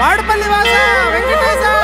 వాడపల్లి వాస వెంకటేశ.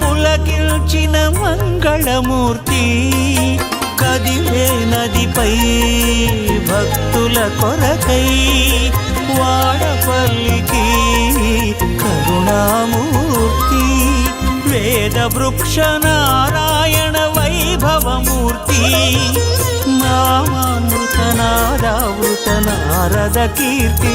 పులకిల్చిన మంగళమూర్తి కదిలే నదిపై భక్తుల కొరకై వాడపల్లికి కరుణామూర్తి వేద వృక్ష నారాయణ వైభవమూర్తి నామామృత నారావృత నారద కీర్తి.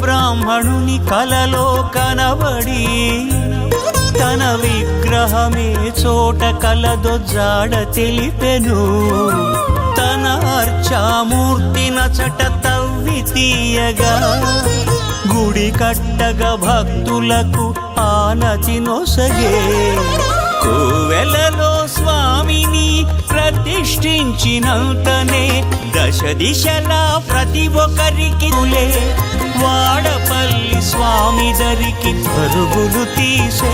బ్రాహ్మణుని కలలో కనబడి తన విగ్రహమే చోట కలదొజ్జాడ తెలిపెను. తన అర్చామూర్తి నచట తవ్వి తీయగా గుడి కట్టగా భక్తులకు ఆనతి నొసగే. కోవెలలో స్వామిని ప్రతిష్ఠించినంతనే దశ దిశలా ప్రతి ఒక్కరికి వాడపల్లి స్వామి దరికి పరుగులు తీసే.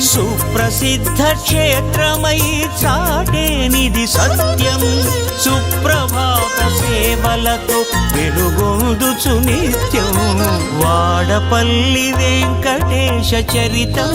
సుప్రసిద్ధ క్షేత్రమై చాటేనిది సత్యం. సుప్రభాత సేవలతో వెలుగొందుచు నిత్యం. వాడపల్లి వెంకటేశ చరితం.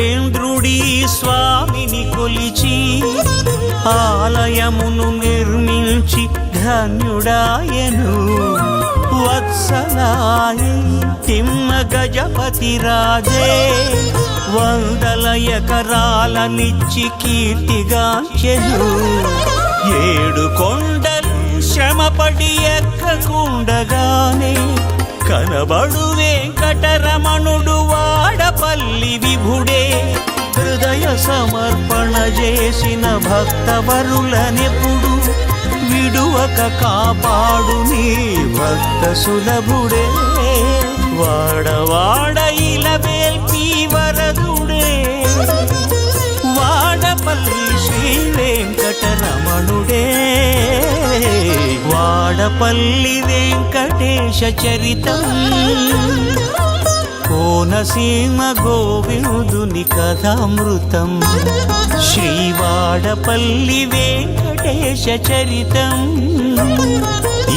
దేవేంద్రుడి స్వామిని కొలిచి ఆలయమును నిర్మించి ధన్యుడాయను. వత్సలాయ తిమ్మ గజపతి రాజే వందల ఎకరాలనిచ్చి కీర్తిగాంచెను. ఏడు కొండలు శ్రమపడి ఎక్కకుండగానే కనబడు వెంకటరమణుడు వాడపల్లి విభుడే హృదయ సమర్పణ చేసిన భక్తవరులనెప్పుడు విడువక కాపాడు నీ భక్త సులభుడే. వాడవాడ ఇలవేల్పి వరదుడే. వాడపల్లి శ్రీ వెంకటరమణుడే. వాడపల్లి వెంకటేశ చరితం. కోనసీమ గోవిందుని కథామృతం. శ్రీవాడపల్లి వెంకటేశ చరితం.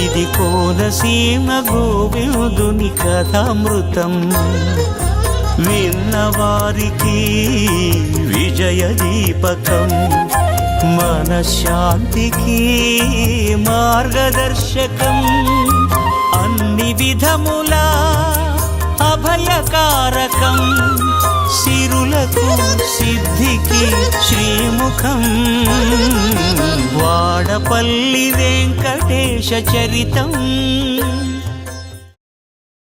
ఇది కోనసీమ గోవిందుని కథామృతం. విన్నవారికి విజయ దీపకం. మనశ్శాంతికి మార్గదర్శకం. అన్ని విధములా అభయకారకం సిరులకు సిద్ధికి శ్రీముఖం. వాడపల్లి వెంకటేశ చరితం.